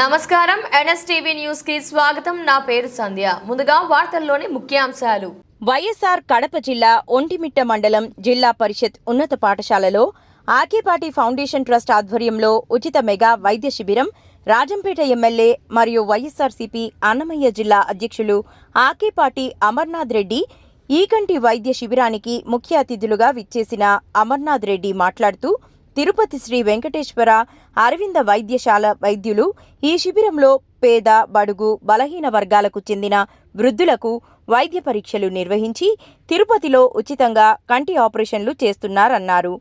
నమస్కారం. ఎన్ఎస్టీవీ న్యూస్కి స్వాగతం. నా పేరు సంధ్య. ముందుగా వార్తల్లోని ముఖ్యాంశాలు. వైఎస్ఆర్ కడప జిల్లా ఒంటిమిట్ట మండలం జిల్లా పరిషత్ ఉన్నత పాఠశాలలో ఆకేపాటి ఫౌండేషన్ ట్రస్ట్ ఆధ్వర్యంలో ఉచిత మెగా వైద్య శిబిరం రాజంపేట ఎమ్మెల్యే మరియు వైఎస్ఆర్సీపీ అన్నమయ్య జిల్లా అధ్యక్షులు ఆకేపాటి అమర్నాథ్ రెడ్డి ఈకంటి వైద్య శిబిరానికి ముఖ్య అతిథులుగా విచ్చేసిన అమర్నాథ్ రెడ్డి మాట్లాడుతూ తిరుపతి శ్రీ వెంకటేశ్వర అరవింద వైద్యశాల వైద్యులు ఈ శిబిరంలో పేద బడుగు బలహీన వర్గాలకు చెందిన వృద్ధులకు వైద్య పరీక్షలు నిర్వహించి తిరుపతిలో ఉచితంగా కంటి ఆపరేషన్లు చేస్తున్నారన్నారు.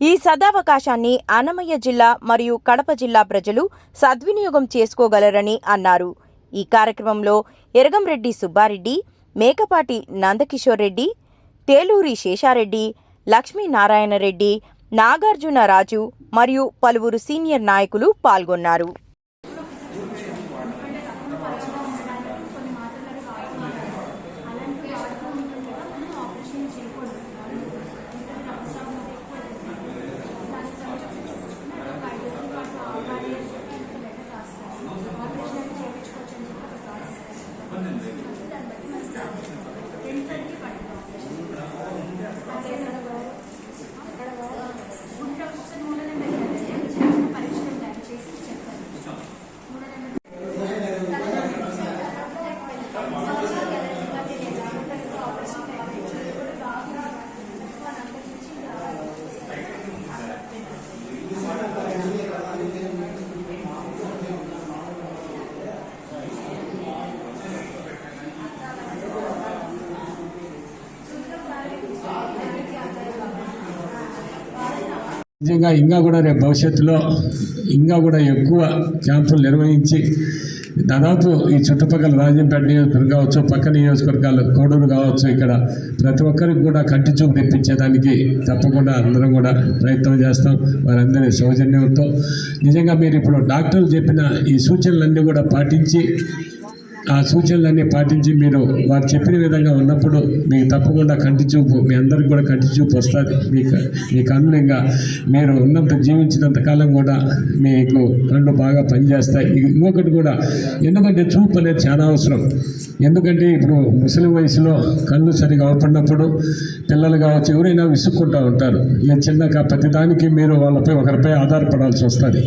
ఈ సదావకాశాన్ని అన్నమయ్య జిల్లా మరియు కడప జిల్లా ప్రజలు సద్వినియోగం చేసుకోగలరని అన్నారు. ఈ కార్యక్రమంలో ఎరగంరెడ్డి సుబ్బారెడ్డి మేకపాటి నందకిషోర్ రెడ్డి తేలూరి శేషారెడ్డి లక్ష్మీనారాయణరెడ్డి రెడ్డి రాజు మరియు పలువురు సీనియర్ నాయకులు పాల్గొన్నారు. నిజంగా ఇంకా కూడా రేపు భవిష్యత్తులో ఇంకా కూడా ఎక్కువ క్యాంపులు నిర్వహించి దాదాపు ఈ చుట్టుపక్కల రాజంపేట నియోజకవర్గం కావచ్చు పక్క నియోజకవర్గాలు కోడూరు కావచ్చు ఇక్కడ ప్రతి ఒక్కరికి కూడా కంటి చూపు తెప్పించేదానికి తప్పకుండా అందరం కూడా ప్రయత్నం చేస్తాం. వారందరి సౌజన్యంతో. నిజంగా మీరు ఇప్పుడు డాక్టర్లు చెప్పిన ఈ సూచనలన్నీ కూడా పాటించి ఆ సూచనలన్నీ పాటించి మీరు వారు చెప్పిన విధంగా ఉన్నప్పుడు మీకు తప్పకుండా కంటి చూపు మీ అందరికి కూడా కంటి చూపు వస్తుంది. మీకు మీకు అనుగుణంగా మీరు ఉన్నంత జీవించినంత కాలం కూడా మీకు కళ్ళు బాగా పనిచేస్తాయి. ఇంకొకటి కూడా ఎందుకంటే చూపు అనేది చాలా అవసరం. ఎందుకంటే ఇప్పుడు ముసలి వయసులో కళ్ళు సరిగా అవపడినప్పుడు పిల్లలు కావచ్చు ఎవరైనా విసుక్కుంటూ ఉంటారు. ఇలా చిన్న ప్రతిదానికి మీరు వాళ్ళపై ఒకరిపై ఆధారపడాల్సి వస్తుంది.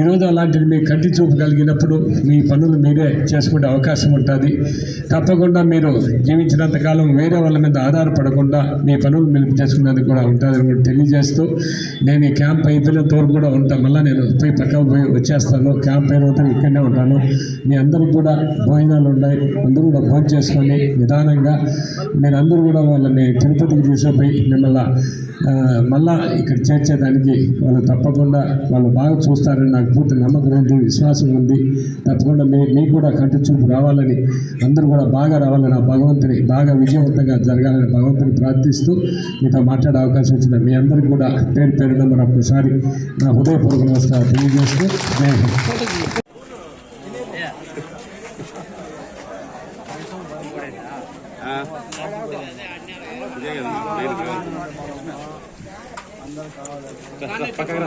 ఈరోజు అలాంటిది మీ కంటి చూపు కలిగినప్పుడు మీ పనులు మీరే చేసుకునే అవకాశం అవకాశం ఉంటుంది. తప్పకుండా మీరు జీవించినంత కాలం వేరే వాళ్ళ మీద ఆధారపడకుండా మీ పనులు మీరు చేసుకునేది కూడా ఉంటుందని కూడా తెలియజేస్తూ నేను ఈ క్యాంప్ అయిపోయినంత వరకు కూడా ఉంటాను మళ్ళీ నేను పోయి పక్క పోయి వచ్చేస్తాను. క్యాంప్ అయిన ఇక్కడనే ఉంటాను. మీ అందరికి కూడా భోజనాలు ఉన్నాయి. అందరూ కూడా భోజనం చేసుకొని నిదానంగా నేను అందరూ కూడా వాళ్ళని తిరుపతికి తీసుకుపోయి మిమ్మల్ని మళ్ళా ఇక్కడ చేర్చేదానికి వాళ్ళు తప్పకుండా వాళ్ళు బాగా చూస్తారని నాకు పూర్తి నమ్మకం ఉంది విశ్వాసం ఉంది. తప్పకుండా మీ మీకు కూడా కంటి చూపు రావాలని అందరూ కూడా బాగా రావాలని భగవంతుని బాగా విజయవంతంగా జరగాలని భగవంతుని ప్రార్థిస్తూ మీతో మాట్లాడే అవకాశం వచ్చింది మీ అందరికీ కూడా పేరు పేరున మరొకసారి నా హృదయపూర్వక నమస్కారం తెలియజేస్తూ పక్కన